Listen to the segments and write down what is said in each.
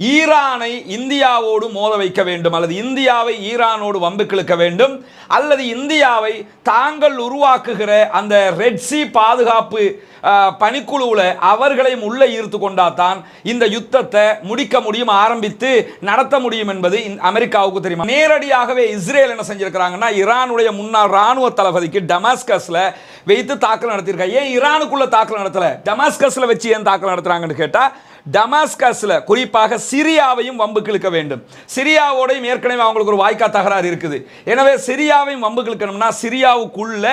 ஈரானை இந்தியாவோடு மோத வைக்க வேண்டும் அல்லது இந்தியாவை ஈரானோடு வம்புக்கிழுக்க வேண்டும் அல்லது இந்தியாவை தாங்கள் உருவாக்குகிற அந்த ரெட் சி பாதுகாப்பு பணிக்குழுவில் அவர்களையும் உள்ளே ஈர்த்து கொண்டாதான் இந்த யுத்தத்தை முடிக்க முடியும் ஆரம்பித்து நடத்த முடியும் என்பது அமெரிக்காவுக்கு தெரியுமா? நேரடியாகவே இஸ்ரேல் என்ன செஞ்சிருக்கிறாங்கன்னா ஈரானுடைய முன்னாள் ராணுவ தளபதிக்கு டமாஸ்கஸில் வைத்து தாக்கல் நடத்தியிருக்காங்க. ஏன் ஈரானுக்குள்ளே தாக்கல் நடத்தலை? டமாஸ்கஸில் வச்சு ஏன் தாக்கல் நடத்துகிறாங்கன்னு கேட்டால் டமாஸ்கஸில் குறிப்பாக சிரியாவையும் வம்புக்கு இழுக்க வேண்டும். சிரியாவோடையும் ஏற்கனவே அவங்களுக்கு ஒரு வாய்க்கா தகராறு இருக்குது. எனவே சிரியாவையும் வம்புக்கு இழுக்கணும்னா சிரியாவுக்குள்ள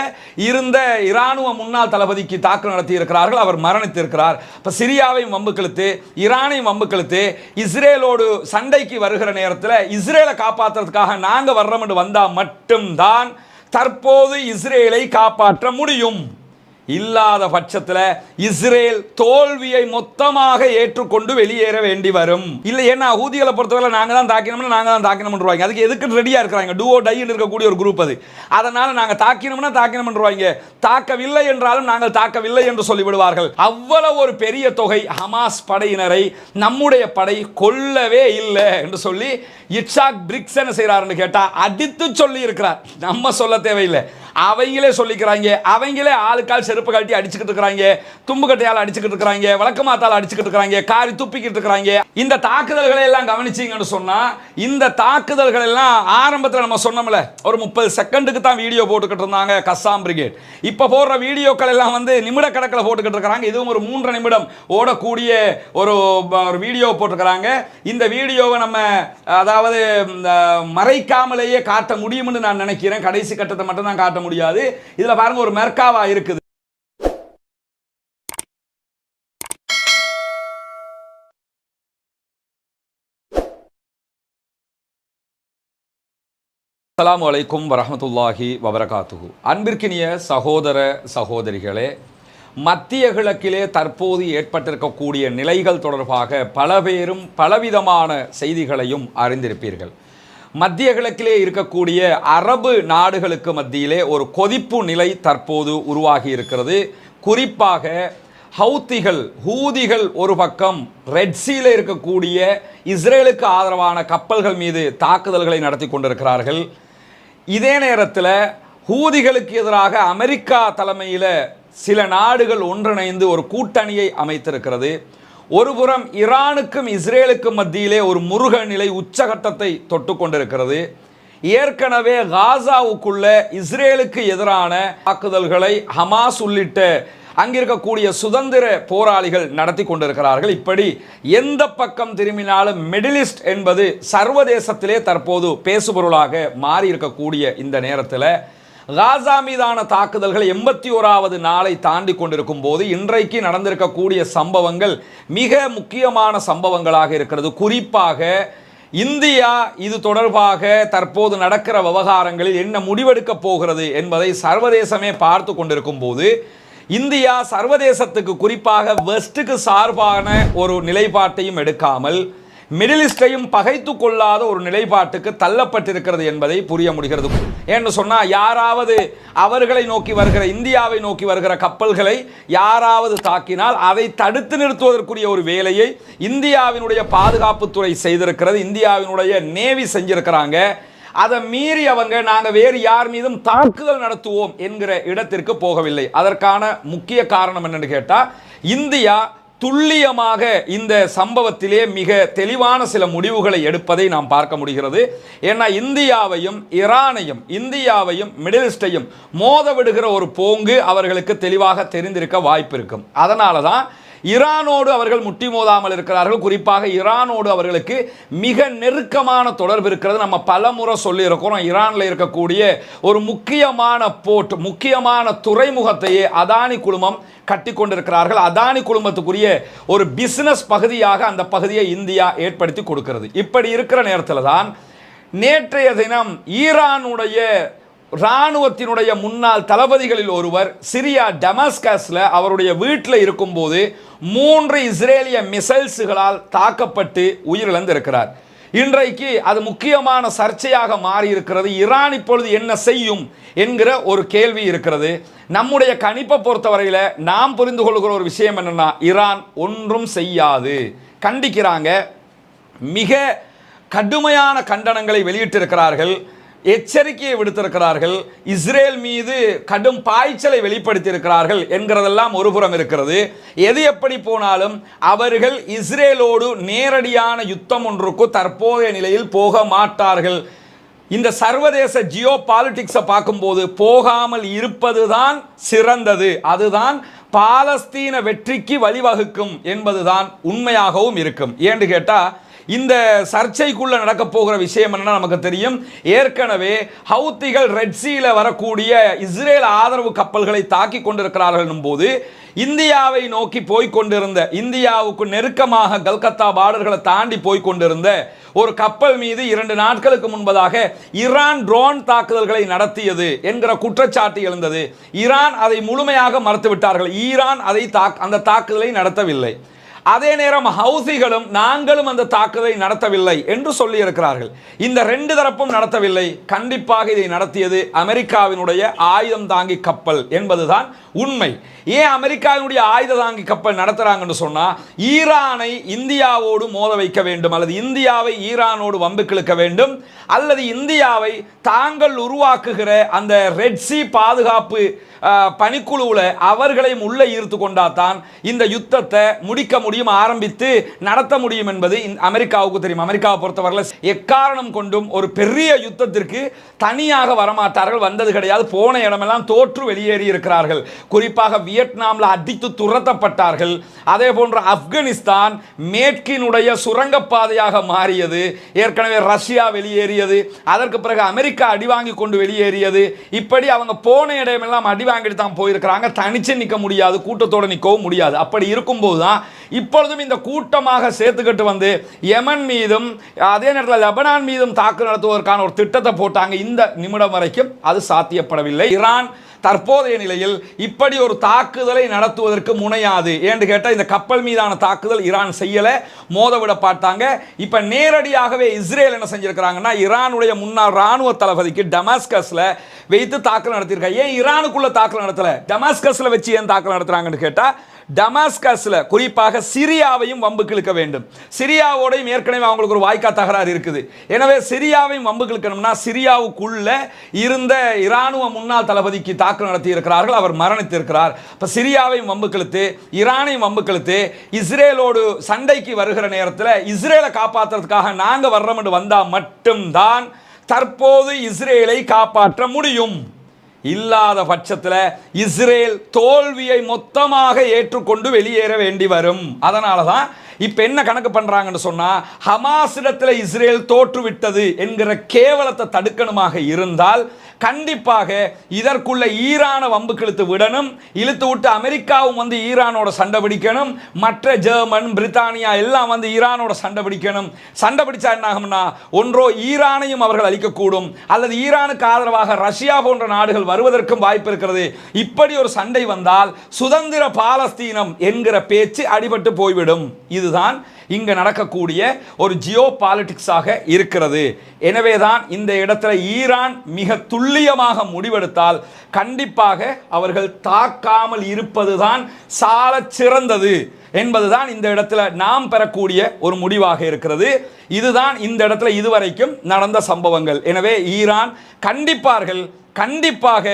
இருந்த இராணுவ முன்னாள் தளபதிக்கு தாக்குதல் நடத்தி இருக்கிறார்கள் அவர் மரணித்திருக்கிறார். இப்போ சிரியாவையும் வம்புக்கு இழுத்து ஈரானையும் வம்புக்கு இழுத்து இஸ்ரேலோடு சண்டைக்கு வருகிற நேரத்தில் இஸ்ரேலை காப்பாற்றுறதுக்காக நாங்கள் வர்றோம் என்று வந்தால் மட்டும்தான் தற்போது இஸ்ரேலை காப்பாற்ற முடியும். இல்லாத பட்சத்தில் இஸ்ரேல் தோல்வியை மொத்தமாக ஏற்றுக்கொண்டு வெளியேற வேண்டி வரும். இல்லை ஏன்னா ஊதிகளை பொறுத்தவரை நாங்கள் தான் தாக்கினோம்னா நாங்கள் தான் தாக்கினோம்ன்றவாங்க. அதுக்கு எதுக்கு ரெடியாக இருக்கிறாங்க. டூஓ டைன்னு இருக்கக்கூடிய ஒரு குரூப் அது. அதனால் நாங்கள் தாக்கினோம்னா தாக்கினோம்ன்றவாங்க. தாக்கவில்லை என்றாலும் நாங்கள் தாக்கவில்லை என்று சொல்லிவிடுவார்கள். அவ்வளவு ஒரு பெரிய தொகை ஹமாஸ் படையினரை நம்முடைய படை கொல்லவே இல்லை என்று சொல்லி இட்சாக் பிரிக்ஸ் என்ன செய்கிறாருன்னு கேட்டால் அடித்து சொல்லி இருக்கிறார் நம்ம சொல்ல தேவையில்லை. அவங்களே சொல்லிக்கிறாங்க. அவங்களே ஆளுக்கால் செருப்பு கழட்டி அடிச்சுக்கிட்டு இருக்கிறாங்க. தும்புக்கட்டையால் அடிச்சுக்கிட்டு இருக்கிறாங்க. வழக்கமாத்தால் அடிச்சுக்கிட்டு இருக்கிறாங்க. காரி துப்பிக்கிட்டு இருக்கிறாங்க. இந்த தாக்குதல்களை எல்லாம் கவனிச்சிங்கன்னு சொன்னால் இந்த தாக்குதல்கள் எல்லாம் ஆரம்பத்தில் நம்ம சொன்னோம்ல ஒரு முப்பது செகண்டுக்கு தான் வீடியோ போட்டுக்கிட்டு இருந்தாங்க கஸ்ஸாம் பிரிகேட் இப்போ போடுற வீடியோக்கள் எல்லாம் வந்து நிமிட கணக்கில் போட்டுக்கிட்டு இருக்கிறாங்க. இதுவும் ஒரு மூன்று நிமிடம் ஓடக்கூடிய ஒரு ஒரு வீடியோ போட்டுக்கிறாங்க. இந்த வீடியோவை நம்ம அதாவது இந்த மறைக்காமலேயே காட்ட முடியும்னு நான் நினைக்கிறேன். கடைசி கட்டத்தை மட்டும் தான் காட்ட முடியாது. இதுல பாருங்க ஒரு மெர்காவா இருக்குது. அலாம் வலைக்கும் வரமத்துல்லாஹி வபரகாத்துகு அன்பிற்கினிய சகோதர சகோதரிகளே மத்திய கிழக்கிலே தற்போது ஏற்பட்டிருக்கக்கூடிய நிலைகள் தொடர்பாக பல பேரும் பலவிதமான செய்திகளையும் அறிந்திருப்பீர்கள். மத்திய கிழக்கிலே இருக்கக்கூடிய அரபு நாடுகளுக்கு மத்தியிலே ஒரு கொதிப்பு நிலை தற்போது உருவாகி இருக்கிறது. குறிப்பாக ஹவுத்திகள் ஹூதிகள் ஒரு பக்கம் ரெட்சியில் இருக்கக்கூடிய இஸ்ரேலுக்கு ஆதரவான கப்பல்கள் மீது தாக்குதல்களை நடத்தி கொண்டிருக்கிறார்கள். இதே நேரத்தில் ஹூதிகளுக்கு எதிராக அமெரிக்கா தலைமையில் சில நாடுகள் ஒன்றிணைந்து ஒரு கூட்டணியை அமைத்திருக்கிறது. ஒருபுறம் ஈரானுக்கும் இஸ்ரேலுக்கும் மத்தியிலே ஒரு முருக நிலை உச்சகட்டத்தை தொட்டு கொண்டிருக்கிறது ஏற்கனவே காசாவுக்குள்ள இஸ்ரேலுக்கு எதிரான தாக்குதல்களை ஹமாஸ் உள்ளிட்ட அங்கிருக்கக்கூடிய சுதந்திர போராளிகள் நடத்தி கொண்டிருக்கிறார்கள். இப்படி எந்த பக்கம் திரும்பினாலும் மிடிலிஸ்ட் என்பது சர்வதேசத்திலே தற்போது பேசுபொருளாக மாறி இருக்கக்கூடிய இந்த நேரத்தில் காசா மீதான தாக்குதல்கள் எண்பத்தி ஓராவது நாளை தாண்டி கொண்டிருக்கும் போது இன்றைக்கு நடந்திருக்கக்கூடிய சம்பவங்கள் மிக முக்கியமான சம்பவங்களாக இருக்கிறது. குறிப்பாக இந்தியா இது தொடர்பாக தற்போது நடக்கிற விவகாரங்களில் என்ன முடிவெடுக்க போகிறது என்பதை சர்வதேசமே பார்த்து கொண்டிருக்கும் போது இந்தியா சர்வதேசத்துக்கு குறிப்பாக வெஸ்ட்டுக்கு சார்பான ஒரு நிலைப்பாட்டையும் எடுக்காமல் மிடிலிஸ்டையும் பகைத்து கொள்ளாத ஒரு நிலைப்பாட்டுக்கு தள்ளப்பட்டிருக்கிறது என்பதை புரிய முடிகிறது. ஏன்னு சொன்னால் யாராவது அவர்களை நோக்கி வருகிற இந்தியாவை நோக்கி வருகிற கப்பல்களை யாராவது தாக்கினால் அதை தடுத்து நிறுத்துவதற்குரிய ஒரு வேலையை இந்தியாவினுடைய பாதுகாப்புத்துறை செய்திருக்கிறது. இந்தியாவினுடைய நேவி செஞ்சிருக்கிறாங்க. அதை மீறி அவங்க நாங்கள் வேறு யார் மீதும் தாக்குதல் நடத்துவோம் என்கிற இடத்திற்கு போகவில்லை. அதற்கான முக்கிய காரணம் என்னன்னு கேட்டால் இந்தியா துல்லியமாக இந்த சம்பவத்திலே மிக தெளிவான சில முடிவுகளை எடுப்பதை நாம் பார்க்க முடிகிறது. ஏன்னா இந்தியாவையும் ஈரானையும் இந்தியாவையும் மிடிலிஸ்டையும் மோத விடுகிற ஒரு போங்கு அவர்களுக்கு தெளிவாக தெரிந்திருக்க வாய்ப்பு இருக்கும். அதனால தான் ஈரானோடு அவர்கள் முட்டி மோதாமல் இருக்கிறார்கள். குறிப்பாக ஈரானோடு அவர்களுக்கு மிக நெருக்கமான தொடர்பு இருக்கிறது. நம்ம பல முறை சொல்லியிருக்கிறோம் ஈரானில் இருக்கக்கூடிய ஒரு முக்கியமான போர்ட் முக்கியமான துறைமுகத்தையே அதானி குழுமம் கட்டி கொண்டிருக்கிறார்கள். அதானி குழுமத்துக்குரிய ஒரு பிசினஸ் பகுதியாக அந்த பகுதியை இந்தியா ஏற்படுத்தி கொடுக்கிறது. இப்படி இருக்கிற நேரத்தில் தான் நேற்றைய தினம் ஈரானுடைய இராணுவத்தினுடைய முன்னாள் தளபதிகளில் ஒருவர் சிரியா டமாஸ்கஸில் அவருடைய வீட்டில் இருக்கும்போது மூன்று இஸ்ரேலிய மிசைல்ஸுகளால் தாக்கப்பட்டு உயிரிழந்திருக்கிறார். இன்றைக்கு அது முக்கியமான சர்ச்சையாக மாறி இருக்கிறது ஈரான் இப்பொழுது என்ன செய்யும் என்கிற ஒரு கேள்வி இருக்கிறது. நம்முடைய கணிப்பை பொறுத்தவரையில் நாம் புரிந்து கொள்கிற ஒரு விஷயம் என்னன்னா ஈரான் ஒன்றும் செய்யாது. கண்டிக்கிறாங்க. மிக கடுமையான கண்டனங்களை வெளியிட்டிருக்கிறார்கள். எச்சரிக்கையை விடுத்திருக்கிறார்கள். இஸ்ரேல் மீது கடும் பாய்ச்சலை வெளிப்படுத்தியிருக்கிறார்கள் என்கிறதெல்லாம் ஒருபுறம் இருக்கிறது. எது எப்படி போனாலும் அவர்கள் இஸ்ரேலோடு நேரடியான யுத்தம் ஒன்றுக்கு தற்போதைய நிலையில் போக மாட்டார்கள். இந்த சர்வதேச ஜியோ பாலிட்டிக்ஸை பார்க்கும்போது போகாமல் இருப்பது தான் சிறந்தது. அதுதான் பாலஸ்தீன வெற்றிக்கு வழிவகுக்கும் என்பதுதான் உண்மையாகவும் இருக்கும். ஏன்னு கேட்டால் இந்த சர்ச்சைக்குள்ள நடக்க போகிற விஷயம் என்ன நமக்கு தெரியும். ஏற்கனவே ஹவுத்திகள் ரெட்சியில் வரக்கூடிய இஸ்ரேல் ஆதரவு கப்பல்களை தாக்கி கொண்டிருக்கிறார்கள் போது இந்தியாவை நோக்கி போய் கொண்டிருந்த இந்தியாவுக்கு நெருக்கமாக கல்கத்தா பார்டர்களை தாண்டி போய் கொண்டிருந்த ஒரு கப்பல் மீது இரண்டு நாட்களுக்கு முன்பதாக ஈரான் ட்ரோன் தாக்குதல்களை நடத்தியது என்கிற குற்றச்சாட்டு எழுந்தது. ஈரான் அதை முழுமையாக மறுத்துவிட்டார்கள். ஈரான் அதை தாக் அந்த தாக்குதலை நடத்தவில்லை. அதே நேரம் ஹவுசிகளும் நாங்களும் அந்த தாக்குதலை நடத்தவில்லை என்று சொல்லி இருக்கிறார்கள் இந்த ரெண்டு தரப்பும் நடத்தவில்லை. கண்டிப்பாக இதை நடத்தியது அமெரிக்காவினுடைய ஆயுதம் தாங்கி கப்பல் என்பதுதான் உண்மை. ஏன் அமெரிக்காவினுடைய ஆயுத தாங்கி கப்பல் நடத்துகிறாங்கன்னு சொன்னால் ஈரானை இந்தியாவோடு மோத வைக்க வேண்டும் அல்லது இந்தியாவை ஈரானோடு வம்பு கிழக்க வேண்டும் அல்லது இந்தியாவை தாங்கள் உருவாக்குகிற அந்த ரெட்சி பாதுகாப்பு பணிக்குழுவில் அவர்களையும் உள்ளே ஈர்த்து கொண்டாதான் இந்த யுத்தத்தை முடிக்க முடியும் ஆரம்பித்து நடத்த முடியும் என்பது அமெரிக்காவுக்கு தெரியும். அமெரிக்காவை பொறுத்தவரையில் எக்காரணம் கொண்டும் ஒரு பெரிய யுத்தத்திற்கு தனியாக வரமாட்டார்கள் வந்தது கிடையாது. போன இடமெல்லாம் தோற்று வெளியேறி இருக்கிறார்கள். குறிப்பாக வியட்நாமில் அடித்து துரத்தப்பட்டார்கள். அதே போன்று ஆப்கானிஸ்தான் மேற்கினுடைய சுரங்கப்பாதையாக மாறியது. ஏற்கனவே ரஷ்யா வெளியேறியது. அதற்கு பிறகு அமெரிக்கா அடிவாங்கி கொண்டு வெளியேறியது. இப்படி அவங்க போன இடமெல்லாம் அடி வாங்கிட்டு தான் போயிருக்கிறாங்க. தனிச்சு நிற்க முடியாது கூட்டத்தோடு நிற்கவும் முடியாது. அப்படி இருக்கும்போது தான் இப்பொழுதும் இந்த கூட்டமாக சேர்த்துக்கிட்டு வந்து யமன் மீதும் அதே நேரத்தில் லெபனான் மீதும் தாக்கு நடத்துவதற்கான ஒரு திட்டத்தை போட்டாங்க. இந்த நிமிடம் வரைக்கும் அது சாத்தியப்படவில்லை. ஈரான் தற்போதைய நிலையில் இப்படி ஒரு தாக்குதலை நடத்துவதற்கு முனையாது. ஏன்னு கேட்டால் இந்த கப்பல் மீதான தாக்குதல் ஈரான் செய்யலை மோதவிட பார்த்தாங்க. இப்போ நேரடியாகவே இஸ்ரேல் என்ன செஞ்சிருக்கிறாங்கன்னா ஈரானுடைய முன்னாள் ராணுவ தளபதிக்கு டமாஸ்கஸில் வைத்து தாக்குதல் நடத்தியிருக்காங்க. ஏன் ஈரானுக்குள்ள தாக்குதல் நடத்தலை? டமாஸ்கஸில் வச்சு ஏன் தாக்குதல் நடத்துறாங்கன்னு கேட்டால் டமாஸ்கஸில் குறிப்பாக சிரியாவையும் வம்புக்கு இழுக்க வேண்டும். சிரியாவோடையும் ஏற்கனவே அவங்களுக்கு ஒரு வாய்க்கா தகராறு இருக்குது. எனவே சிரியாவையும் வம்புக்கு இழுக்கணும்னா சிரியாவுக்குள்ள இருந்த இராணுவ முன்னாள் தளபதிக்கு தாக்குதல் நடத்தி இருக்கிறார்கள் அவர் மரணித்திருக்கிறார். இப்போ சிரியாவையும் வம்புக்கு இழுத்து ஈரானையும் வம்புக்கு இழுத்து இஸ்ரேலோடு சண்டைக்கு வருகிற நேரத்தில் இஸ்ரேலை காப்பாற்றுறதுக்காக நாங்கள் வர்றோம்னு வந்தால் மட்டும்தான் தற்போது இஸ்ரேலை காப்பாற்ற முடியும். இல்லாத பட்சத்தில் இஸ்ரேல் தோல்வியை மொத்தமாக ஏற்றுக்கொண்டு வெளியேற வேண்டி வரும். அதனால தான் இப்போ என்ன கணக்கு பண்ணுறாங்கன்னு சொன்னால் ஹமாஸிடத்தில் இஸ்ரேல் தோற்றுவிட்டது என்கிற கேவலத்தை தடுக்கணுமாக இருந்தால் கண்டிப்பாக இதற்குள்ள ஈரான வம்பு கிழித்து விடணும். இழுத்து விட்டு அமெரிக்காவும் வந்து ஈரானோட சண்டை பிடிக்கணும். மற்ற ஜெர்மன் பிரித்தானியா எல்லாம் வந்து ஈரானோட சண்டை பிடிக்கணும். சண்டை பிடிச்சா என்ன ஆகும்னா ஒன்றோ ஈரானையும் அவர்கள் அழிக்கக்கூடும். அல்லது ஈரானுக்கு ஆதரவாக ரஷ்யா போன்ற நாடுகள் வருவதற்கும் வாய்ப்பு இருக்கிறது. இப்படி ஒரு சண்டை வந்தால் சுதந்திர பாலஸ்தீனம் என்கிற பேச்சு அடிபட்டு போய்விடும். இதுதான் இங்கு நடக்கக்கூடிய ஒரு ஜியோ பாலிட்டிக்ஸாக இருக்கிறது. எனவே தான் இந்த இடத்துல ஈரான் மிக துல்லியமாக முடிவெடுத்தால் கண்டிப்பாக அவர்கள் தாக்காமல் இருப்பதுதான் சால சிறந்தது என்பதுதான் இந்த இடத்துல நாம் பெறக்கூடிய ஒரு முடிவாக இருக்கிறது. இதுதான் இந்த இடத்துல இதுவரைக்கும் நடந்த சம்பவங்கள். எனவே ஈரான் கண்டிப்பார்கள் கண்டிப்பாக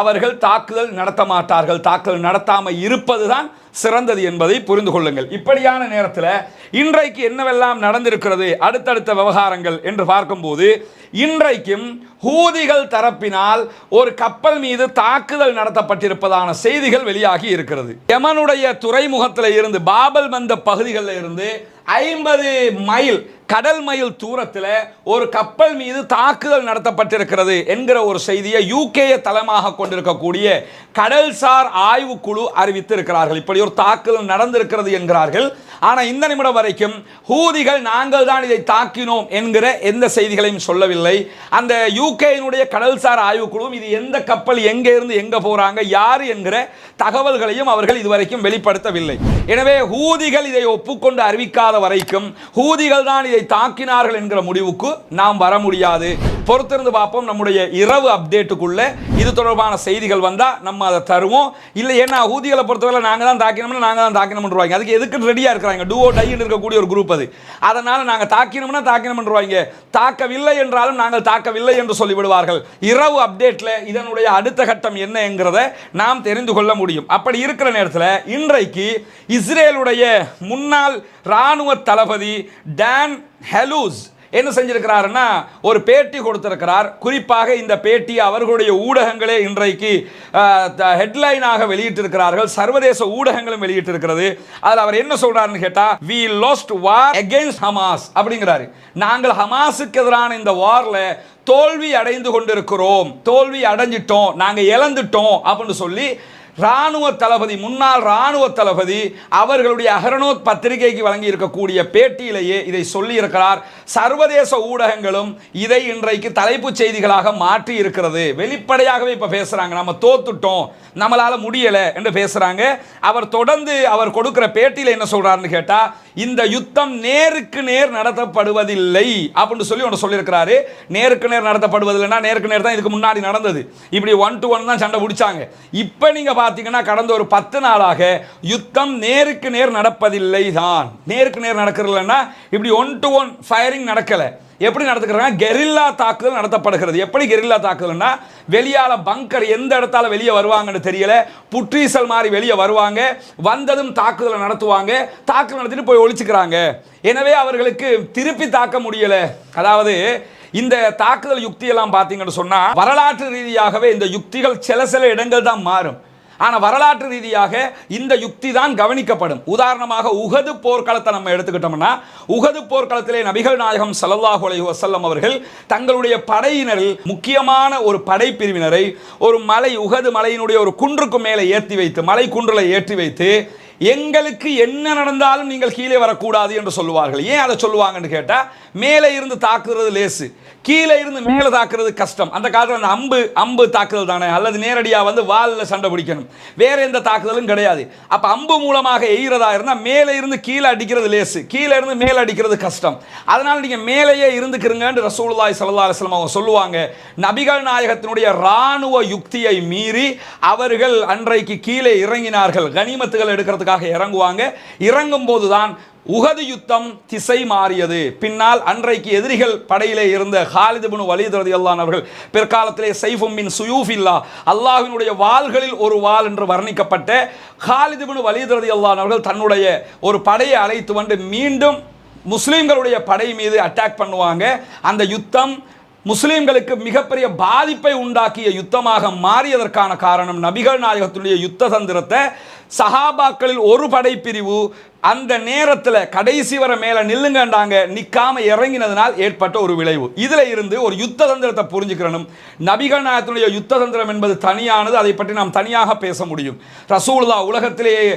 அவர்கள் தாக்குதல் நடத்த மாட்டார்கள். தாக்குதல் நடத்தாமல் இருப்பதுதான் சிறந்தது என்பதை புரிந்து கொள்ளுங்கள். இப்படியான நேரத்தில் இன்றைக்கு என்னவெல்லாம் நடந்திருக்கிறது? அடுத்தடுத்த விவகாரங்கள் என்று பார்க்கும்போது இன்றைக்கும் ஹூதிகள் தரப்பினால் ஒரு கப்பல் மீது தாக்குதல் நடத்தப்பட்டிருப்பதான செய்திகள் வெளியாகி இருக்கிறது. யமனுடைய துறைமுகத்தில் இருந்து பாபல் வந்த பகுதிகளில் இருந்து ஐம்பது மைல் கடல் மைல் தூரத்தில் ஒரு கப்பல் மீது தாக்குதல் நடத்தப்பட்டிருக்கிறது என்கிற ஒரு செய்தியை யூகேயை தளமாக கொண்டிருக்கக்கூடிய கடல்சார் ஆய்வுக்குழு அறிவித்திருக்கிறார்கள். இப்படி ஒரு தாக்குதல் நடந்திருக்கிறது என்கிறார்கள். ஆனால் இந்த நிமிடம் வரைக்கும் ஹூதிகள் நாங்கள் தான் இதை தாக்கினோம் என்கிற எந்த செய்திகளையும் சொல்லவில்லை. அந்த யூகேயினுடைய கடல்சார் ஆய்வுக்குழுவும் இது எந்த கப்பல் எங்கே இருந்து எங்கே போகிறாங்க யார் என்கிற தகவல்களையும் அவர்கள் இதுவரைக்கும் வெளிப்படுத்தவில்லை. எனவே ஹூதிகள் இதை ஒப்புக்கொண்டு அறிவிக்காத வரைக்கும் ஹூதிகள் தான் இதை தாக்கினார்கள் என்கிற முடிவுக்கு நாம் வர முடியாது. பொறுத்திருந்து பார்ப்போம். நம்முடைய இரவு அப்டேட்டுக்குள்ள இது தொடர்பான செய்திகள் வந்தால் நம்ம அதை தருவோம். இல்லை ஏன்னா ஊதிகளை பொறுத்தவரை நாங்கள் தான் தாக்கினோம்னா நாங்கள் தான் தாக்கினோம்ன்றவாங்க. அதுக்கு எதுக்கு ரெடியாக இருக்கிறாங்க? டூஓ டைன்னு இருக்கக்கூடிய ஒரு குரூப் அது. அதனால் நாங்கள் தாக்கினோம்னா தாக்கினோம்ன்றவாங்க. தாக்கவில்லை என்றாலும் நாங்கள் தாக்கவில்லை என்று சொல்லிவிடுவார்கள். இரவு அப்டேட்டில் இதனுடைய அடுத்த கட்டம் என்னங்கிறத நாம் தெரிந்து கொள்ள முடியும். அப்படி இருக்கிற நேரத்தில் இன்றைக்கு இஸ்ரேலுடைய முன்னாள் இராணுவ தளபதி டான் ஹெலூஸ் என்ன செஞ்சிருக்கிறாருன்னா ஒரு பேட்டி கொடுத்திருக்கிறார். குறிப்பாக இந்த பேட்டி அவர்களுடைய ஊடகங்களே இன்றைக்கு ஹெட்லைனாக வெளியிட்டிருக்கிறார்கள். சர்வதேச ஊடகங்களும் வெளியிட்டிருக்கிறது. அதில் அவர் என்ன சொல்றாருன்னு கேட்டா we lost war against Hamas அப்படிங்கிறாரு. நாங்கள் ஹமாஸுக்கு எதிரான இந்த வாரில் தோல்வி அடைந்து கொண்டிருக்கிறோம். தோல்வி அடைஞ்சிட்டோம். நாங்கள் இழந்துட்டோம். அப்படின்னு சொல்லி ராணுவ தளபதி முன்னாள் ராணுவ தளபதி அவர்களுடைய அகரணோத் பத்திரிகைக்கு வழங்கி இருக்கக்கூடிய பேட்டியிலேயே இதை சொல்லியிருக்கிறார். சர்வதேச ஊடகங்களும் இதை இன்றைக்கு தலைப்புச் செய்திகளாக மாற்றி இருக்கிறது வெளிப்படையாகவே இப்போ பேசுகிறாங்க நம்ம தோத்துட்டோம். நம்மளால் முடியலை என்று பேசுகிறாங்க அவர் தொடர்ந்து அவர் கொடுக்குற பேட்டியில் என்ன சொல்கிறாருன்னு கேட்டால் இந்த யுத்தம் நேருக்கு நேர் நடத்தப்படுவதில்லை அப்படின்னு சொல்லி ஒன்று சொல்லியிருக்கிறாரு. நேருக்கு நேர் நடத்தப்படுவதில்லைன்னா நேருக்கு நேர் தான் இதுக்கு முன்னாடி நடந்தது. இப்படி ஒன் டு ஒன் தான் சண்டை பிடிச்சாங்க. இப்போ நீங்கள் பார்த்தீங்கன்னா கடந்த ஒரு பத்து நாளாக யுத்தம் நேருக்கு நேர் நடப்பதில்லை தான் நேருக்கு நேர் நடக்கிறதுலன்னா இப்படி one to one firing firing நடக்கலை. எப்படி நடத்துக்கிறாங்க கெரில்லா தாக்குதல் நடத்தப்படுகிறது. எப்படி கெரில்லா தாக்குதல்னா வெளியால் பங்கர் எந்த இடத்தால வெளியே வருவாங்கன்னு தெரியல. புற்றீசல் மாதிரி வெளியே வருவாங்க. வந்ததும் தாக்குதலை நடத்துவாங்க. தாக்குதல் நடத்திட்டு போய் ஒழிச்சுக்கிறாங்க. எனவே அவர்களுக்கு திருப்பி தாக்க முடியலை. அதாவது இந்த தாக்குதல் யுக்தியெல்லாம் பார்த்தீங்கன்னு சொன்னால் வரலாற்று ரீதியாகவே இந்த யுக்திகள் சில சில இடங்கள் தான் மாறும். ஆனால் வரலாற்று ரீதியாக இந்த யுக்தி தான் கவனிக்கப்படும். உதாரணமாக உகது போர்க்களத்தை நம்ம எடுத்துக்கிட்டோம்னா உகது போர்க்களத்திலே நபிகள் நாயகம் ஸல்லல்லாஹு அலி வசல்லம் அவர்கள் தங்களுடைய படையினரில் முக்கியமான ஒரு படைப்பிரிவினரை ஒரு மலை உகது மலையினுடைய ஒரு குன்றுக்கு மேலே ஏற்றி வைத்து மலை குன்றில் ஏற்றி வைத்து எங்களுக்கு என்ன நடந்தாலும் நீங்கள் கீழே வரக்கூடாது என்று சொல்லுவார்கள். ஏன் அதை சொல்லுவாங்கன்னு கேட்டால் மேலே இருந்து தாக்குறது லேசு. கீழே இருந்து மேலே தாக்குறது கஷ்டம். அந்த காலத்தில் அந்த அம்பு அம்பு தாக்குதல் தானே? அல்லது நேரடியாக வந்து வாலில் சண்டை பிடிக்கணும். வேற எந்த தாக்குதலும் கிடையாது. அப்போ அம்பு மூலமாக எய்கிறதா இருந்தால் மேலே இருந்து கீழே அடிக்கிறது லேசு. கீழே இருந்து மேலே அடிக்கிறது கஷ்டம். அதனால் நீங்கள் மேலேயே இருந்துக்கிறங்கன்னு ரசூலுல்லாஹி சல்லா அலுவலம் அவங்க சொல்லுவாங்க. நபிகள் நாயகத்தினுடைய இராணுவ யுக்தியை மீறி அவர்கள் அன்றைக்கு கீழே இறங்கினார்கள். கனிமத்துகள் எடுக்கிறதுக்கு எடுக்கிறதுக்காக இறங்குவாங்க. இறங்கும் போதுதான் உகது யுத்தம் திசை மாறியது. பின்னால் அன்றைக்கு எதிரிகள் படையிலே இருந்த ஹாலிது பின் வலீத் அவர்கள் பிற்காலத்திலே சைஃபும் மின் சுயூஃபில்லா அல்லாஹினுடைய வாள்களில் ஒரு வாள் என்று வர்ணிக்கப்பட்ட ஹாலிது பின் வலீத் அவர்கள் தன்னுடைய ஒரு படையை அழைத்து வந்து மீண்டும் முஸ்லீம்களுடைய படை மீது அட்டாக் பண்ணுவாங்க. அந்த யுத்தம் முஸ்லீம்களுக்கு மிகப்பெரிய பாதிப்பை உண்டாக்கிய யுத்தமாக மாறியதற்கான காரணம் நபிகள் நாயகத்துடைய யுத்த தந்திரத்தை சஹாபாக்களில் ஒரு படைப்பிரிவு அந்த நேரத்தில் கடைசி வர மேலே நில்லுங்கண்டாங்க நிற்காம இறங்கினதுனால் ஏற்பட்ட ஒரு விளைவு. இதில் இருந்து ஒரு யுத்த தந்திரத்தை புரிஞ்சுக்கிறணும் நபிகள் நாயகத்தினுடைய யுத்த தந்திரம் என்பது தனியானது அதை பற்றி நாம் தனியாக பேச முடியும். ரசூலுல்லா உலகத்திலேயே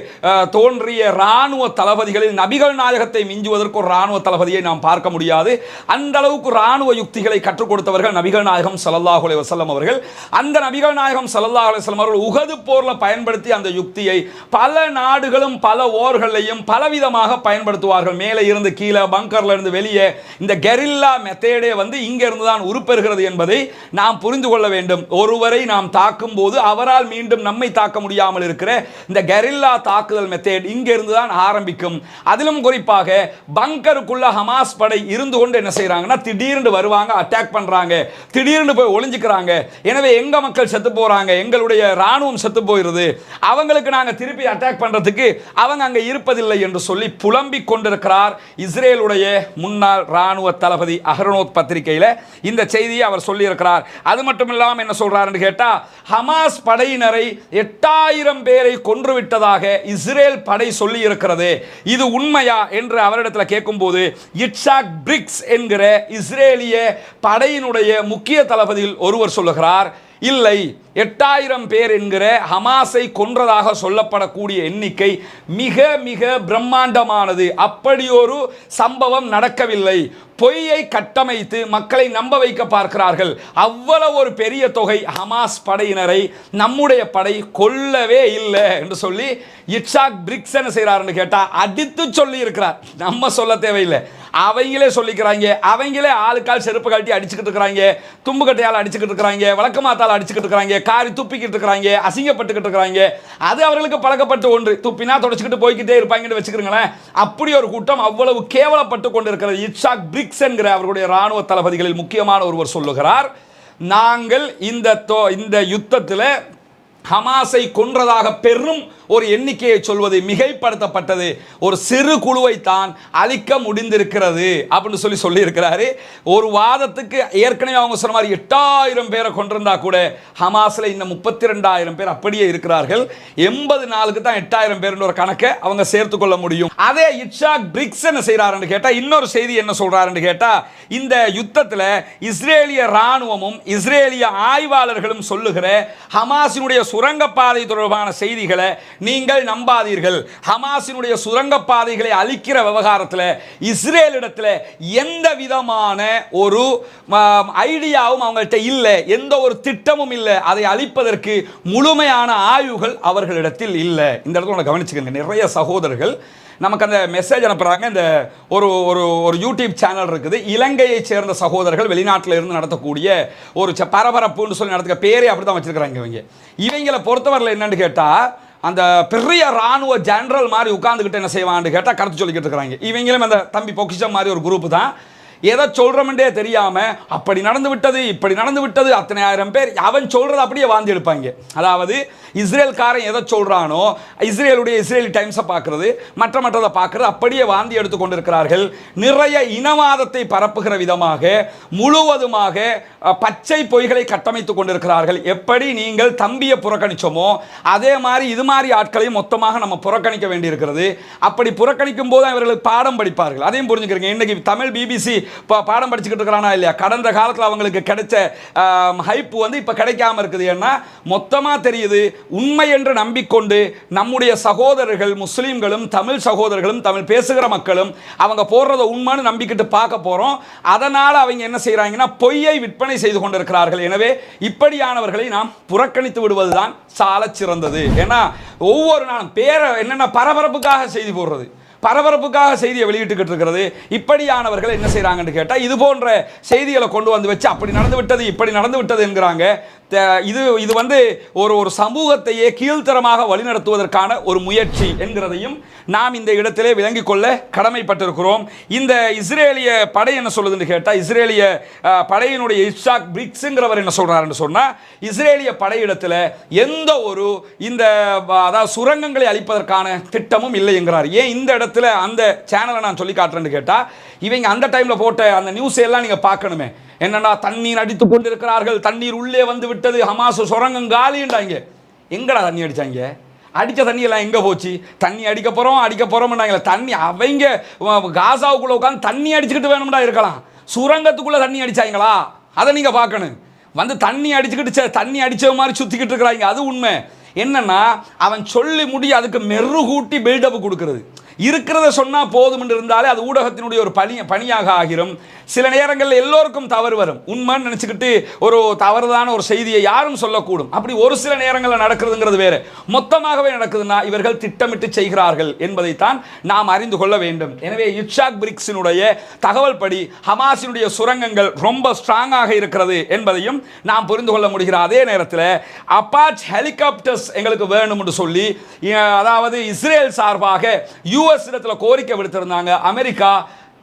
தோன்றிய இராணுவ தளபதிகளில் நபிகள் நாயகத்தை மிஞ்சுவதற்கு ஒரு இராணுவ தளபதியை நாம் பார்க்க முடியாது. அந்த அளவுக்கு இராணுவ யுக்திகளை கற்றுக் கொடுத்தவர்கள் நபிகள் நாயகம் ஸல்லல்லாஹு அலைஹி அவர்கள். அந்த நபிகள் நாயகம் சல்லாஹ் அலைஹி அவர்கள் உகது போரில் பயன்படுத்தி அந்த யுக்தியை பல நாடுகளும் பல ஓர்களையும் பலவிதமாக பயன்படுத்துவார்கள். மேலே இருந்து கீழே பங்கர்ல இருந்து வெளியே. இந்த கெரில்லா மெத்தேடே வந்து இங்கிருந்து தான் உருப்பெறுகிறது என்பதை நாம் புரிந்து கொள்ள வேண்டும். ஒருவரை நாம் தாக்கும் போது அவரால் மீண்டும் நம்மை தாக்க முடியாமல் இருக்கிற இந்த கெரில்லா தாக்குதல் மெத்தேட் இங்கிருந்து தான் ஆரம்பிக்கும். அதிலும் குறிப்பாக பங்கருக்குள்ள ஹமாஸ் படை இருந்து கொண்டு என்ன செய்யறாங்கன்னா திடீர்னு வருவாங்க அட்டாக் பண்றாங்க. திடீர்னு போய் ஒளிஞ்சுக்கிறாங்க. எனவே எங்க மக்கள் செத்து போறாங்க? எங்களுடைய ராணுவம் செத்து போயிருது. அவங்களுக்கு நாங்க திருப்பி அட்டாக் பண்றதுக்கு அவங்க அங்கே இருப்பதில்லை என்று சொல்லி புலம்பிக் கொண்டிருக்கிறார் இஸ்ரேலுடைய முன்னாள் ராணுவ தளபதி அஹ்ரனோத் பத்திரிகையில இந்த செய்தியை அவர் சொல்லியிருக்கிறார். அது மட்டும் இல்லாமல் என்ன சொல்றாருன்னு கேட்டால் ஹமாஸ் படையினரை எட்டாயிரம் பேரை கொன்றுவிட்டதாக இஸ்ரேல் படை சொல்லி இருக்கிறது இது உண்மையா என்று அவரிடத்தில் கேட்கும்போது இட்ஸாக் பிரிக்ஸ் என்கிற இஸ்ரேலிய படையினுடைய முக்கிய தளபதியில் ஒருவர் சொல்லுகிறார். இல்லை எட்டாயிரம் பேர் என்கிற ஹமாஸை கொன்றதாக சொல்லப்படக்கூடிய எண்ணிக்கை மிக மிக பிரம்மாண்டமானது. அப்படி ஒரு சம்பவம் நடக்கவில்லை. பொய்யை கட்டமைத்து மக்களை நம்ப வைக்க பார்க்கிறார்கள். அவ்வளவு ஒரு பெரிய தொகை ஹமாஸ் படையினரை நம்முடைய படை கொல்லவே இல்லை என்று சொல்லி இட்ஷாக் பிரிக்ஸ் என்ன செய்கிறாருன்னு கேட்டால் அடித்து சொல்லி இருக்கிறார் நம்ம சொல்ல தேவையில்லை. அவங்களே சொல்லிக்கிறாங்க. அவங்களே ஆளுக்கால் செருப்பு கழட்டி அடிச்சுக்கிட்டு இருக்கிறாங்க. தும்பு கட்டையால் அடிச்சுக்கிட்டு இருக்கிறாங்க. வழக்கமாத்தால் அடிச்சுக்கிட்டு இருக்கிறாங்க. காரி துப்பிக்கிட்டு இருக்கிறாங்க அசிங்கப்பட்டுக்கிட்டு இருக்கிறாங்க. அது அவர்களுக்கு பழக்கப்பட்ட ஒன்று. துப்பினா தொடச்சிக்கிட்டு போய்கிட்டே இருப்பாங்கன்னு வச்சுக்கிறீங்களேன். அப்படி ஒரு கூட்டம் அவ்வளவு கேவலப்பட்டு கொண்டிருக்கிறது. இட்சாக் பிரிக்ஸ் என்கிற அவர்களுடைய ராணுவ தளபதிகளில் முக்கியமான ஒருவர் சொல்லுகிறார் நாங்கள் இந்த தோ இந்த யுத்தத்தில் ஹமாஸை கொன்றதாக பெரும் ஒரு எண்ணிக்கையை சொல்வது மிகைப்படுத்தப்பட்டது. ஒரு சிறு குழுவை தான் அழிக்க முடிந்திருக்கிறது அப்படின்னு சொல்லி சொல்லியிருக்கிறாரு. ஒரு வாதத்துக்கு ஏற்கனவே அவங்க சொன்ன மாதிரி எட்டாயிரம் பேரை கொண்டிருந்தா கூட ஹமாஸில் இன்னும் முப்பத்தி ரெண்டாயிரம் பேர் அப்படியே இருக்கிறார்கள். எண்பது நாளுக்கு தான் எட்டாயிரம் பேர்னு ஒரு கணக்கை அவங்க சேர்த்து கொள்ள முடியும். அதே இட்ஷாக் பிரிக்ஸ் என்ன செய்கிறாருன்னு கேட்டால் இன்னொரு செய்தி என்ன சொல்கிறாருன்னு கேட்டால் இந்த யுத்தத்தில் இஸ்ரேலிய ராணுவமும் இஸ்ரேலிய ஆய்வாளர்களும் சொல்லுகிற ஹமாஸினுடைய சுரங்கப்பாதை தொடர்பான செய்திகளை நீங்கள் நம்பாதீர்கள். ஹமாஸினுடைய சுரங்கப்பாதைகளை அழிக்கிற விவகாரத்தில் இஸ்ரேலிடத்தில் எந்த விதமான ஒரு ஐடியாவும் அவங்கள்ட்ட இல்லை. எந்த ஒரு திட்டமும் இல்லை. அதை அழிப்பதற்கு முழுமையான ஆய்வுகள் அவர்களிடத்தில் இல்லை. இந்த இடத்துல கவனிச்சுக்கோங்க. நிறைய சகோதரர்கள் நமக்கு அந்த மெசேஜ் அனுப்புகிறாங்க இந்த ஒரு ஒரு ஒரு யூடியூப் சேனல் இருக்குது. இலங்கையைச் சேர்ந்த சகோதரர்கள் வெளிநாட்டில் இருந்து நடத்தக்கூடிய ஒரு ச- பரபரப்புன்னு சொல்லி நடத்துக்க பேரே அப்படி தான் வச்சுருக்கிறாங்க இவங்க. இவங்களை பொறுத்தவரையில் என்னென்னு கேட்டால் அந்த பெரிய ராணுவ ஜென்ரல் மாதிரி உட்காந்துக்கிட்டு என்ன செய்வான்னு கேட்டால் கருத்து சொல்லிக்கிட்டு இருக்கிறாங்க. இவங்களும் அந்த தம்பி பொக்கிஷம் மாதிரி ஒரு குரூப் தான். எதை சொல்கிறோம்ன்றே தெரியாமல் அப்படி நடந்து விட்டது இப்படி நடந்து விட்டது அத்தனை ஆயிரம் பேர் அவன் சொல்கிறத அப்படியே வாந்தி எடுப்பாங்க. அதாவது இஸ்ரேல்காரன் எதை சொல்கிறானோ இஸ்ரேலுடைய இஸ்ரேல் டைம்ஸை பார்க்கறது மற்ற மற்றதை பார்க்குறது அப்படியே வாந்தி எடுத்து கொண்டிருக்கிறார்கள். நிறைய இனவாதத்தை பரப்புகிற விதமாக முழுவதுமாக பச்சை பொய்களை கட்டமைத்துக் கொண்டிருக்கிறார்கள். எப்படி நீங்கள் தம்பியை புறக்கணிச்சோமோ அதே மாதிரி இது மாதிரி ஆட்களையும் மொத்தமாக நம்ம புறக்கணிக்க வேண்டியிருக்கிறது. அப்படி புறக்கணிக்கும் போது அவர்களுக்கு பாடம் படிப்பார்கள். அதையும் புரிஞ்சுக்கிறீங்க. இன்றைக்கி தமிழ் பிபிசி இப்போ பாடம் படிச்சுக்கிட்டு இருக்கிறானா இல்லையா? கடந்த காலத்தில் அவங்களுக்கு கிடைச்ச ஹைப்பு வந்து இப்போ கிடைக்காம இருக்குது. ஏன்னா மொத்தமாக தெரியுது உண்மை என்று நம்பிக்கொண்டு நம்முடைய சகோதரர்கள் முஸ்லீம்களும் தமிழ் சகோதரர்களும் தமிழ் பேசுகிற மக்களும் அவங்க போடுறத உண்மைன்னு நம்பிக்கிட்டு பார்க்க போகிறோம் அதனால் அவங்க என்ன செய்கிறாங்கன்னா பொய்யை விற்பனை செய்து கொண்டிருக்கிறார்கள். எனவே இப்படியானவர்களை நாம் புறக்கணித்து விடுவதுதான் சால சிறந்தது ஏன்னா ஒவ்வொரு நாளும் பேரை என்னென்ன பரபரப்புக்காக செய்தி போடுறது. பரபரப்புக்காக செய்தியை வெளியிட்டுக்கிட்டு இருக்கிறது. இப்படியானவர்கள் என்ன செய்கிறாங்கன்னு கேட்டால் இது போன்ற செய்திகளை கொண்டு வந்து வச்சு அப்படி நடந்து விட்டது இப்படி நடந்து விட்டது என்கிறாங்க. த- இது இது வந்து ஒரு ஒரு சமூகத்தையே கீழ்த்தரமாக வழிநடத்துவதற்கான ஒரு முயற்சி என்கிறதையும் நாம் இந்த இடத்திலே விளங்கிக் கொள்ள கடமைப்பட்டிருக்கிறோம். இந்த இஸ்ரேலிய படை என்ன சொல்லுதுன்னு கேட்டால் இஸ்ரேலிய படையினுடைய இஸ்டாக் பிரிக்ஸுங்கிறவர் என்ன சொல்றாருன்னு சொன்னால் இஸ்ரேலிய படையிடத்தில் எந்த ஒரு இந்த அதாவது சுரங்கங்களை அழிப்பதற்கான திட்டமும் இல்லை என்கிறார். ஏன் இந்த இடத்துல அந்த சேனலை நான் சொல்லி காட்டுறேன்னு கேட்டால் இவங்க அந்த டைமில் போட்ட அந்த நியூஸ் எல்லாம் நீங்கள் பார்க்கணுமே. என்னன்னா தண்ணீர் அடித்து கொண்டிருக்கிறார்கள். தண்ணீர் உள்ளே வந்து விட்டது. ஹமாஸ் சுரங்கம் காலின்றாங்க. எங்கடா தண்ணி அடித்தாங்க அடித்த தண்ணி எல்லாம் எங்கே போச்சு? தண்ணி அடிக்க போகிறோம் அடிக்க போகிறோம்னாங்களே தண்ணி அவங்க காசாவுக்குள்ளே காசாவுக்குள்ள உட்காந்து தண்ணி அடிச்சுக்கிட்டு வேணும்டா இருக்கலாம். சுரங்கத்துக்குள்ளே தண்ணி அடிச்சாங்களா? அதை நீங்கள் பார்க்கணும். வந்து தண்ணி அடிச்சுக்கிட்டு சே- தண்ணி அடிச்ச மாதிரி சுற்றிக்கிட்டு இருக்கிறாங்க. அது உண்மை. என்னன்னா அவன் சொல்லி முடி அதுக்கு மெருகூட்டி பில்டப் கொடுக்கறது. இருக்கிறத சொன்னால் போதும் என்று இருந்தாலே அது ஊடகத்தினுடைய ஒரு பணி பணியாக ஆகிரும். சில நேரங்களில் எல்லோருக்கும் தவறு வரும். உண்மைன்னு நினச்சிக்கிட்டு ஒரு தவறுதான ஒரு செய்தியை யாரும் சொல்லக்கூடும். அப்படி ஒரு சில நேரங்களில் நடக்கிறதுங்கிறது வேறு. மொத்தமாகவே நடக்குதுன்னா இவர்கள் திட்டமிட்டு செய்கிறார்கள் என்பதைத்தான் நாம் அறிந்து கொள்ள வேண்டும். எனவே இட்ஷாக் பிரிக்ஸினுடைய தகவல் படி ஹமாஸினுடைய சுரங்கங்கள் ரொம்ப ஸ்ட்ராங்காக இருக்கிறது என்பதையும் நாம் புரிந்து கொள்ள முடிகிற அதே நேரத்தில் அப்பாச் ஹெலிகாப்டர்ஸ் எங்களுக்கு வேணும் என்று சொல்லி அதாவது இஸ்ரேல் சார்பாக யூ யூஎஸ் இடத்துல கோரிக்கை விடுத்திருந்தாங்க. அமெரிக்கா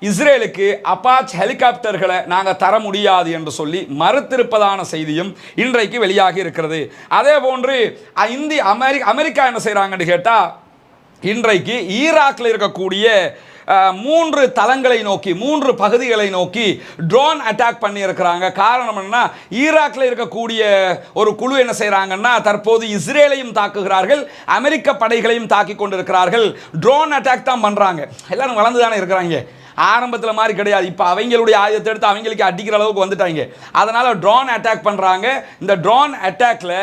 இஸ்ரேலுக்கு அப்பாச் ஹெலிகாப்டர்களை நாங்கள் தர முடியாது என்று சொல்லி மறுத்திருப்பதான செய்தியும் இன்றைக்கு வெளியாகி இருக்கிறது. அதே போன்று இந்தி இந்திய அமெரி அமெரிக்கா என்ன செய்கிறாங்கன்னு கேட்டால் இன்றைக்கு ஈராக்கில் இருக்கக்கூடிய மூன்று தளங்களை நோக்கி மூன்று பகுதிகளை நோக்கி ட்ரோன் அட்டாக் பண்ணியிருக்கிறாங்க. காரணம் என்ன ஈராக்கில் இருக்கக்கூடிய ஒரு குழு என்ன செய்கிறாங்கன்னா தற்போது இஸ்ரேலையும் தாக்குகிறார்கள் அமெரிக்க படைகளையும் தாக்கி கொண்டிருக்கிறார்கள். ட்ரோன் அட்டாக் தான் பண்ணுறாங்க எல்லாரும் வளர்ந்து தானே இருக்கிறாங்க. ஆரம்பத்தில் மாதிரி கிடையாது. இப்போ அவங்களுடைய ஆயுதத்தை எடுத்து அவங்களுக்கு அடிக்கிற அளவுக்கு வந்துட்டாங்க. அதனால் ட்ரோன் அட்டாக் பண்ணுறாங்க இந்த ட்ரோன் அட்டாக்ல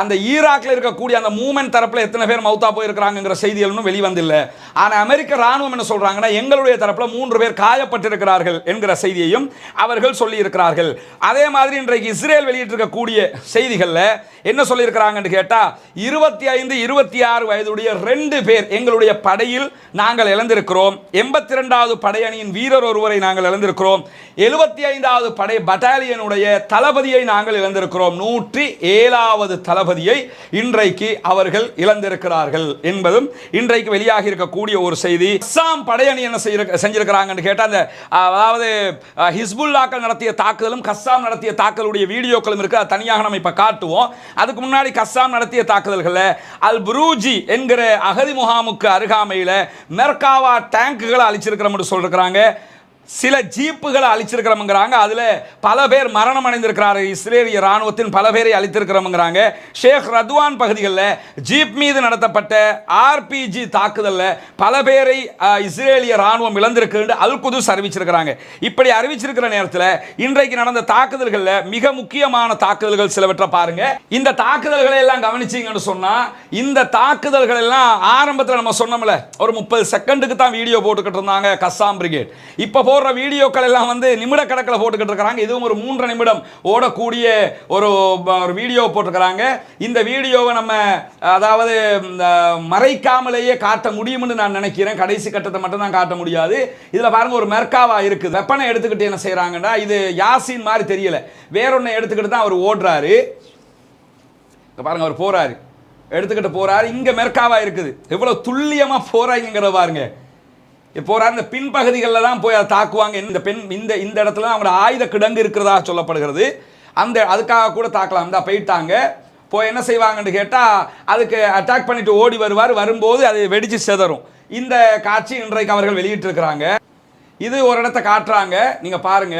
அந்த ஈராக்ல இருக்கக்கூடிய அந்த மூமெண்ட் தரப்புல எத்தனை பேர் மௌத்தா போயிருக்கிறாங்கிற செய்திகள் இன்னும் வெளிவந்தில்லை. ஆனால் அமெரிக்க ராணுவம் என்ன சொல்றாங்கன்னா எங்களுடைய தரப்புல மூன்று பேர் காயப்பட்டிருக்கிறார்கள் என்கிற செய்தியையும் அவர்கள் சொல்லியிருக்கிறார்கள். அதே மாதிரி இன்றைக்கு இஸ்ரேல் வெளியிட்டிருக்கக்கூடிய செய்திகளில் என்ன சொல்லியிருக்கிறாங்கன்னு கேட்டால் இருபத்தி ஐந்து இருபத்தி ஆறு வயதுடைய ரெண்டு பேர் எங்களுடைய படையில் நாங்கள் இழந்திருக்கிறோம். எண்பத்தி ரெண்டாவது படையணியின் வீரர் ஒருவரை நாங்கள் இழந்திருக்கிறோம். எழுபத்தி ஐந்தாவது படை பட்டாலியனுடைய தளபதியை நாங்கள் இழந்திருக்கிறோம். நூற்றி ஏழாவது தளபதியை இன்றைக்கு அவர்கள் இழந்திருக்கிறார்கள் என்பதும் இன்றைக்கு வெளியாகி இருக்கக்கூடிய ஒரு செய்தி. அஸ்ஸாம் படையணி என்ன செய்ய செஞ்சிருக்கிறாங்கன்னு கேட்டால் அந்த அதாவது ஹிஸ்புல்லாக்கள் நடத்திய தாக்குதலும் கஸ்ஸாம் நடத்திய தாக்குதலுடைய வீடியோக்களும் இருக்கு. அது தனியாக நம்ம இப்போ காட்டுவோம். அதுக்கு முன்னாடி கஸ்ஸாம் நடத்திய தாக்குதல்களில் அல் புரூஜி என்கிற அகதி முகாமுக்கு அருகாமையில் மெர்காவா டேங்குகளை அழிச்சிருக்கிறோம்னு சொல்லிருக்கிறாங்க. சில ஜீப்புகளை அழிச்சிருக்கிறோம்ங்கிறாங்க. அதில் பல பேர் மரணம் அடைந்திருக்கிறார்கள் இஸ்ரேலிய ராணுவத்தின் பல பேரை அழித்திருக்கிறோம்ங்கிறாங்க. ஷேக் ரத்வான் பகுதிகளில் ஜீப் மீது நடத்தப்பட்ட ஆர்பிஜி தாக்குதலில் பல பேரை இஸ்ரேலிய ராணுவம் இழந்திருக்கு அல் குதுஸ் அறிவிச்சிருக்கிறாங்க. இப்படி அறிவிச்சிருக்கிற நேரத்தில் இன்றைக்கு நடந்த தாக்குதல்களில் மிக முக்கியமான தாக்குதல்கள் சிலவற்றை பாருங்க. இந்த தாக்குதல்களை எல்லாம் கவனிச்சிங்கன்னு சொன்னால் இந்த தாக்குதல்கள் எல்லாம் ஆரம்பத்தில் நம்ம சொன்னோம்ல ஒரு முப்பது செகண்டுக்கு தான் வீடியோ போட்டுக்கிட்டு இருந்தாங்க கஸ்ஸாம் பிரிகேட். இப்போ போடுற வீடியோக்கள் எல்லாம் வந்து நிமிட கணக்கில் போட்டுக்கிட்டு இருக்கிறாங்க. இதுவும் ஒரு மூன்று நிமிடம் ஓடக்கூடிய ஒரு ஒரு வீடியோ போட்டிருக்கிறாங்க. இந்த வீடியோவை நம்ம அதாவது மறைக்காமலேயே காட்ட முடியும்னு நான் நினைக்கிறேன். கடைசி கட்டத்தை மட்டும் தான் காட்ட முடியாது. இதில் பாருங்கள் ஒரு மெர்காவா இருக்குது வெப்பனை எடுத்துக்கிட்டு என்ன செய்கிறாங்கன்னா இது யாசின் மாதிரி தெரியல. வேறொன்னை எடுத்துக்கிட்டு தான் அவர் ஓடுறாரு. இங்க பாருங்கள் அவர் போகிறாரு எடுத்துக்கிட்டு போகிறாரு இங்கே மெர்காவா இருக்குது. எவ்வளோ துல்லியமாக போறாங்கிறத பாருங்கள் போறாரு இந்த பின்பகுதிகளில் தான் போய் அதை தாக்குவாங்க. இந்த பெண் இந்த இந்த இடத்துல தான் அவங்களோட ஆயுத கிடங்கு இருக்கிறதா சொல்லப்படுகிறது. அந்த அதுக்காக கூட தாக்கலாம். தான் போயிட்டாங்க. போய் என்ன செய்வாங்கன்னு கேட்டால் அதுக்கு அட்டாக் பண்ணிட்டு ஓடி வருவார். வரும்போது அது வெடிச்சு செதறும். இந்த காட்சி இன்றைக்கு அவர்கள் வெளியிட்டிருக்கிறாங்க. இது ஒரு இடத்த காட்டுறாங்க. நீங்கள் பாருங்க.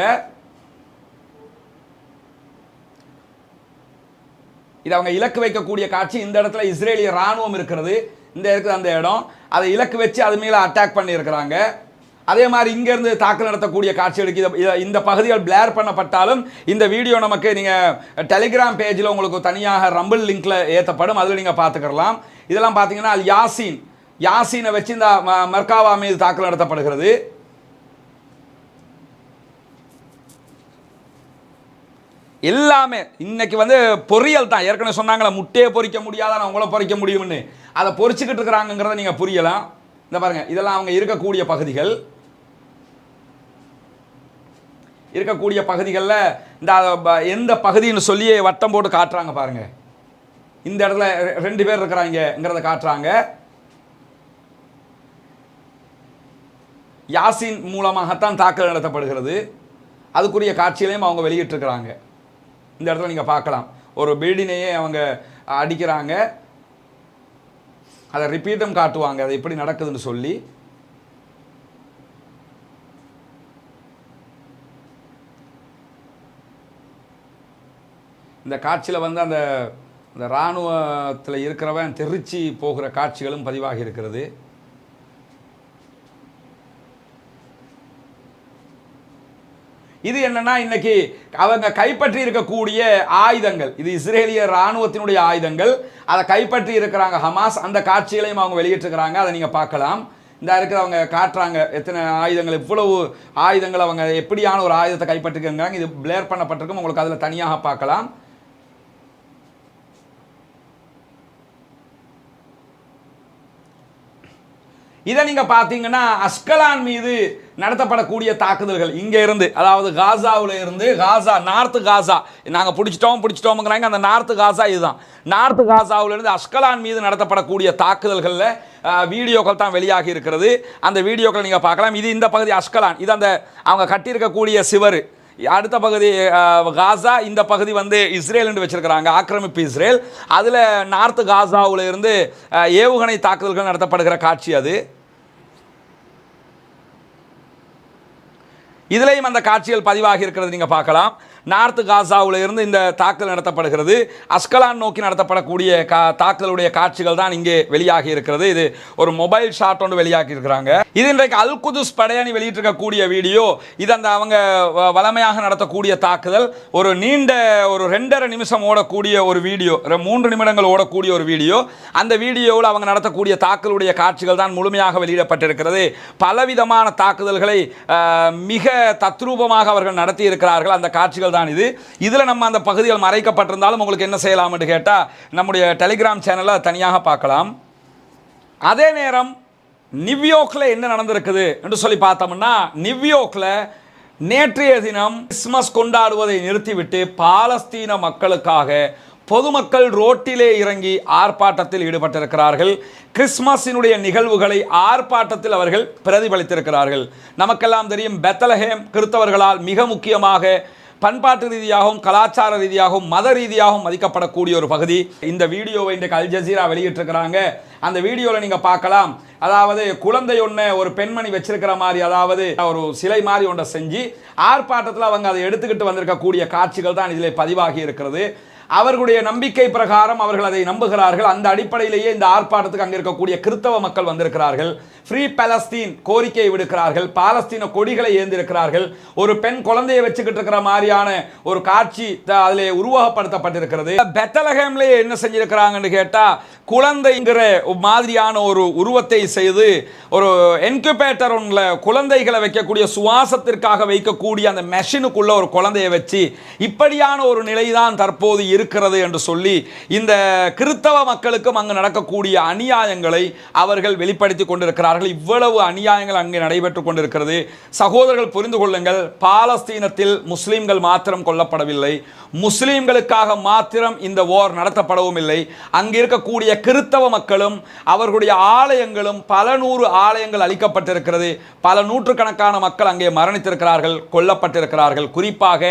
இது அவங்க இலக்கு வைக்கக்கூடிய காட்சி. இந்த இடத்துல இஸ்ரேலிய ராணுவம் இருக்கிறது. இந்த இருக்குது அந்த இடம். அதை இலக்கு வச்சு அது மேலே அட்டாக் பண்ணியிருக்கிறாங்க. அதே மாதிரி இங்கேருந்து தாக்கல் நடத்தக்கூடிய காட்சிகளுக்கு இதை இந்த பகுதிகள் பிளேர் பண்ணப்பட்டாலும் இந்த வீடியோ நமக்கு நீங்கள் டெலிகிராம் பேஜில் உங்களுக்கு தனியாக ரம்பிள் லிங்க்கில் ஏற்றப்படும் அதில் நீங்கள் பார்த்துக்கலாம். இதெல்லாம் பார்த்தீங்கன்னா அல் யாசின். யாசீனை வச்சு இந்த ம- மர்காவா மீது தாக்கல் நடத்தப்படுகிறது. எல்லாமே. இன்னைக்கு வந்து பொரியல் தான். ஏற்கனவே சொன்னாங்களே முட்டையை பொரிக்க முடியாதான் உங்களை பொறிக்க முடியும்னு. அதை பொறிச்சிக்கிட்டு இருக்கிறாங்கிறத நீங்கள் புரியலாம். இந்த பாருங்க இதெல்லாம் அவங்க இருக்கக்கூடிய பகுதிகள். இருக்கக்கூடிய பகுதிகளில் இந்த ப- எந்த பகுதின்னு சொல்லி வட்டம் போட்டு காட்டுறாங்க பாருங்க. இந்த இடத்துல ரெ- ரெண்டு பேர் இருக்கிறாங்கிறத காட்டுறாங்க. யாசின் மூலமாகத்தான் தாக்கல் நடத்தப்படுகிறது. அதுக்குரிய காட்சிகளையும் அவங்க வெளியிட்டிருக்கிறாங்க. இந்த இடத்துல நீங்கள் பார்க்கலாம். ஒரு பில்டினையே அவங்க அடிக்கிறாங்க. அதை ரிப்பீட்டும் காட்டுவாங்க. அது எப்படி நடக்குதுன்னு சொல்லி. இந்த காட்சியில் வந்து அந்த அந்த இராணுவத்தில் இருக்கிறவன் தெரிச்சு போகிற காட்சிகளும் பதிவாகி இருக்கிறது. இது என்னன்னா இன்னைக்கு அவங்க கைப்பற்றி இருக்கக்கூடிய ஆயுதங்கள் இது இஸ்ரேலிய ராணுவத்தினுடைய ஆயுதங்கள். அதை கைப்பற்றி இருக்கிறாங்க ஹமாஸ். அந்த காட்சிகளையும் அவங்க வெளியிட்டிருக்கிறாங்க. அதை நீங்கள் பார்க்கலாம். இந்த இருக்கிறவங்க காட்டுறாங்க எத்தனை ஆயுதங்கள் இவ்வளவு ஆயுதங்கள் அவங்க எப்படியான ஒரு ஆயுதத்தை கைப்பற்றிருக்காங்க இது பிளேர் பண்ணப்பட்டிருக்கும். உங்களுக்கு அதில் தனியாக பார்க்கலாம். இதை நீங்கள் பார்த்தீங்கன்னா அஸ்கலான் மீது நடத்தப்படக்கூடிய தாக்குதல்கள் இங்கே இருந்து அதாவது காசாவில் இருந்து காசா நார்த்து காசா. நாங்கள் பிடிச்சிட்டோம் பிடிச்சிட்டோம்ங்கிறாங்க. அந்த நார்த்து காசா இதுதான். நார்த்து காசாவிலிருந்து அஸ்கலான் மீது நடத்தப்படக்கூடிய தாக்குதல்களில் வீடியோக்கள் தான் வெளியாகி இருக்கிறது. அந்த வீடியோக்களை நீங்கள் பார்க்கலாம். இது இந்த பகுதி அஸ்கலான். இது அந்த அவங்க கட்டியிருக்கக்கூடிய சிவர். அடுத்த பகுதி காசா இந்த பகுதி வந்து இஸ்ரேல் என்று வச்சிருக்கிறாங்க. ஆக்கிரமிப்பு இஸ்ரேல். அதில் நார்த்து காசாவில் இருந்து ஏவுகணை தாக்குதல்கள் நடத்தப்படுகிற காட்சி அது. இதுலேயும் அந்த காட்சிகள் பதிவாகி இருக்கிறது நீங்கள் பார்க்கலாம். நார்த்து காசாவில் இருந்து இந்த தாக்குதல் நடத்தப்படுகிறது. அஸ்கலான் நோக்கி நடத்தப்படக்கூடிய கா தாக்குதலுடைய காட்சிகள் தான் இங்கே வெளியாகி இருக்கிறது. இது ஒரு மொபைல் ஷாட் ஒன்று வெளியாகி இருக்கிறாங்க. இது இன்றைக்கு அல் குதுஸ் படையணி வெளியிட்டிருக்கக்கூடிய வீடியோ. இது அந்த அவங்க வளமையாக நடத்தக்கூடிய தாக்குதல். ஒரு நீண்ட ஒரு ரெண்டரை நிமிஷம் ஓடக்கூடிய ஒரு வீடியோ. மூன்று நிமிடங்கள் ஓடக்கூடிய ஒரு வீடியோ. அந்த வீடியோவில் அவங்க நடத்தக்கூடிய தாக்குதலுடைய காட்சிகள் தான் முழுமையாக வெளியிடப்பட்டிருக்கிறது. பலவிதமான தாக்குதல்களை மிக தத்ரூபமாக அவர்கள் நடத்தி இருக்கிறார்கள் அந்த காட்சிகள் தான் இது. இதில் நம்ம அந்த பகுதிகள் மறைக்கப்பட்டிருந்தாலும் உங்களுக்கு என்ன செய்யலாம் என்று கேட்டால் நம்முடைய டெலிகிராம் சேனலில் தனியாக பார்க்கலாம். அதே நேரம் நிவ்யோக்கில் என்ன நடந்திருக்குது என்று சொல்லி பார்த்தோம்னா நிவ்யோக்கில் நேற்றைய தினம் கிறிஸ்மஸ் கொண்டாடுவதை நிறுத்திவிட்டு பாலஸ்தீன மக்களுக்காக பொதுமக்கள் ரோட்டிலே இறங்கி ஆர்ப்பாட்டத்தில் ஈடுபட்டிருக்கிறார்கள். கிறிஸ்மஸினுடைய நிகழ்வுகளை ஆர்ப்பாட்டத்தில் அவர்கள் பிரதிபலித்திருக்கிறார்கள். நமக்கெல்லாம் தெரியும் பெத்தலஹேம் கிறிஸ்தவர்களால் மிக முக்கியமாக பண்பாட்டு ரீதியாகவும் கலாச்சார ரீதியாகவும் மத ரீதியாகவும் மதிக்கப்படக்கூடிய ஒரு பகுதி. இந்த வீடியோவை இன்றைக்கு அல் ஜசீரா வெளியிட்டிருக்கிறாங்க. அந்த வீடியோவில் நீங்கள் பார்க்கலாம். அதாவது குழந்தை ஒன்று ஒரு பெண்மணி வச்சிருக்கிற மாதிரி அதாவது ஒரு சிலை மாதிரி ஒன்றை செஞ்சு ஆர்ப்பாட்டத்தில் அவங்க அதை எடுத்துக்கிட்டு வந்திருக்கக்கூடிய காட்சிகள் தான் இதில் பதிவாகி இருக்கிறது. அவர்களுடைய நம்பிக்கை பிரகாரம் அவர்கள் அதை நம்புகிறார்கள். அந்த அடிப்படையிலேயே இந்த ஆர்ப்பாட்டத்துக்கு அங்கே இருக்கக்கூடிய கிறிஸ்தவ மக்கள் வந்திருக்கிறார்கள். ஃப்ரீ பாலஸ்தீன் கோரிக்கை விடுக்கிறார்கள். பாலஸ்தீன கொடிகளை ஏந்திருக்கிறார்கள். ஒரு பெண் குழந்தையை வச்சுக்கிட்டு இருக்கிற மாதிரியான ஒரு காட்சி த- உருவகப்படுத்தப்பட்டிருக்கிறது. பெத்தலகம்லேயே என்ன செஞ்சிருக்கிறாங்கன்னு கேட்டா குழந்தைங்கிற மாதிரியான ஒரு உருவத்தை செய்து ஒரு என்குபேட்டர் ஒன்றில் குழந்தைகளை வைக்கக்கூடிய சுவாசத்திற்காக வைக்கக்கூடிய அந்த மெஷினுக்குள்ள ஒரு குழந்தையை வச்சு இப்படியான ஒரு நிலைதான் தற்போது இருக்கிறது என்று சொல்லி இந்த கிறித்தவ மக்களுக்கும் அங்கு நடக்கக்கூடிய அநியாயங்களை அவர்கள் வெளிப்படுத்தி கொண்டிருக்கிறார்கள் இவ்வளவு அநியாயங்கள் அங்கே நடைபெற்றுக் கொண்டிருக்கிறது. சகோதரர்கள் புரிந்து கொள்ளுங்கள் பாலஸ்தீனத்தில் முஸ்லீம்கள் மாத்திரம் கொல்லப்படவில்லை. முஸ்லீம்களுக்காக மாத்திரம் இந்த ஓர் நடத்தப்படவும் இல்லை. அங்கு இருக்கக்கூடிய கிறித்தவ மக்களும் அவர்களுடைய ஆலயங்களும் பல நூறு ஆலயங்கள் அளிக்கப்பட்டிருக்கிறது பல நூற்றுக்கணக்கான மக்கள் அங்கே மரணித்திருக்கிறார்கள் கொல்லப்பட்டிருக்கிறார்கள். குறிப்பாக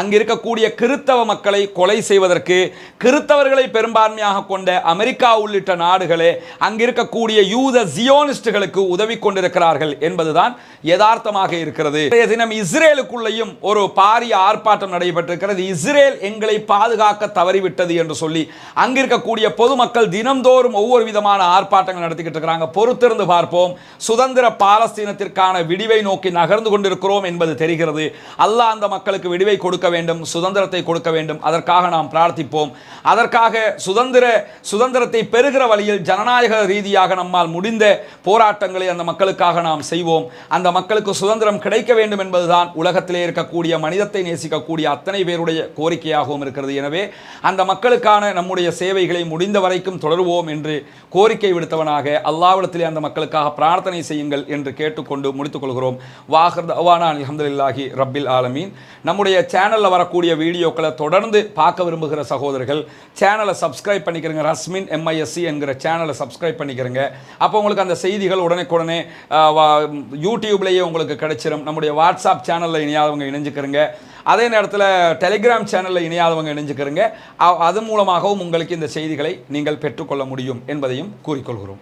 அங்கே இருக்கக்கூடிய கிறித்தவ மக்களை கொலை செய்வதற்கு கிறித்தவர்களை பெரும்பான்மையாக கொண்ட அமெரிக்கா உள்ளிட்ட நாடுகளே அங்கிருக்கக்கூடிய யூத ஜியோனிஸ்டுகளுக்கு உதவி கொண்டிருக்கிறார்கள் என்பதுதான் யதார்த்தமாக இருக்கிறது. இன்றைய தினம் இஸ்ரேலுக்குள்ளேயும் ஒரு பாரிய ஆர்ப்பாட்டம் நடைபெற்றிருக்கிறது. இஸ்ரேல் எங்களை பாதுகாக்க தவறிவிட்டது என்று சொல்லி அங்கிருக்கக்கூடிய பொதுமக்கள் தினம்தோறும் ஒவ்வொரு விதமான ஆர்ப்பாட்டங்கள் நடத்திக்கிட்டு இருக்கிறாங்க. பொறுத்திருந்து பார்ப்போம். சுதந்திர பாலஸ்தீனத்திற்கான விடிவை நோக்கி நகர்ந்து கொண்டிருக்கிறோம் என்பது தெரிகிறது. அல்லாஹ் அந்த மக்களுக்கு விடிவை கொடுக்க வேண்டும் சுதந்திரத்தை கொடுக்க வேண்டும். அதற்காக நாம் பிரார்த்திப்போம். அதற்காக சுதந்திர சுதந்திரத்தை பெறுகிற வழியில் ஜனநாயக ரீதியாக நம்மால் முடிந்த போராட்டம் போராட்டங்களை அந்த மக்களுக்காக நாம் செய்வோம். அந்த மக்களுக்கு சுதந்திரம் கிடைக்க வேண்டும் என்பதுதான் உலகத்திலே இருக்கக்கூடிய மனிதத்தை நேசிக்கக்கூடிய அத்தனை பேருடைய கோரிக்கையாகவும் இருக்கிறது. எனவே அந்த மக்களுக்கான நம்முடைய சேவைகளை முடிந்த வரைக்கும் தொடருவோம் என்று கோரிக்கை விடுத்தவனாக அல்லாவிடத்திலே அந்த மக்களுக்காக பிரார்த்தனை செய்யுங்கள் என்று கேட்டுக்கொண்டு முடித்துக் கொள்கிறோம். வாஹர் அவானான் அல்ஹம்துலில்லாஹி ரப்பில் ஆலமீன். நம்முடைய சேனலில் வரக்கூடிய வீடியோக்களை தொடர்ந்து பார்க்க விரும்புகிற சகோதரர்கள் சேனலை சப்ஸ்கிரைப் பண்ணிக்கிறங்க. ரஸ்மின் எம்ஐஎஸ்சி என்கிற சேனலை சப்ஸ்கிரைப் பண்ணிக்கிறங்க. அப்போ உங்களுக்கு அந்த செய்திகள் உடனுக்குடனே யூடியூப்லேயே உங்களுக்கு கிடைச்சிரும். நம்முடைய வாட்ஸ்அப் சேனலில் இணையாதவங்க இணைஞ்சுக்கிறங்க. அதே நேரத்தில் டெலிகிராம் சேனலில் இணையாதவங்க இணைஞ்சுக்கிறங்க. அது மூலமாகவும் உங்களுக்கு இந்த செய்திகளை நீங்கள் பெற்றுக்கொள்ள முடியும் என்பதையும் கூறிக்கொள்கிறோம்.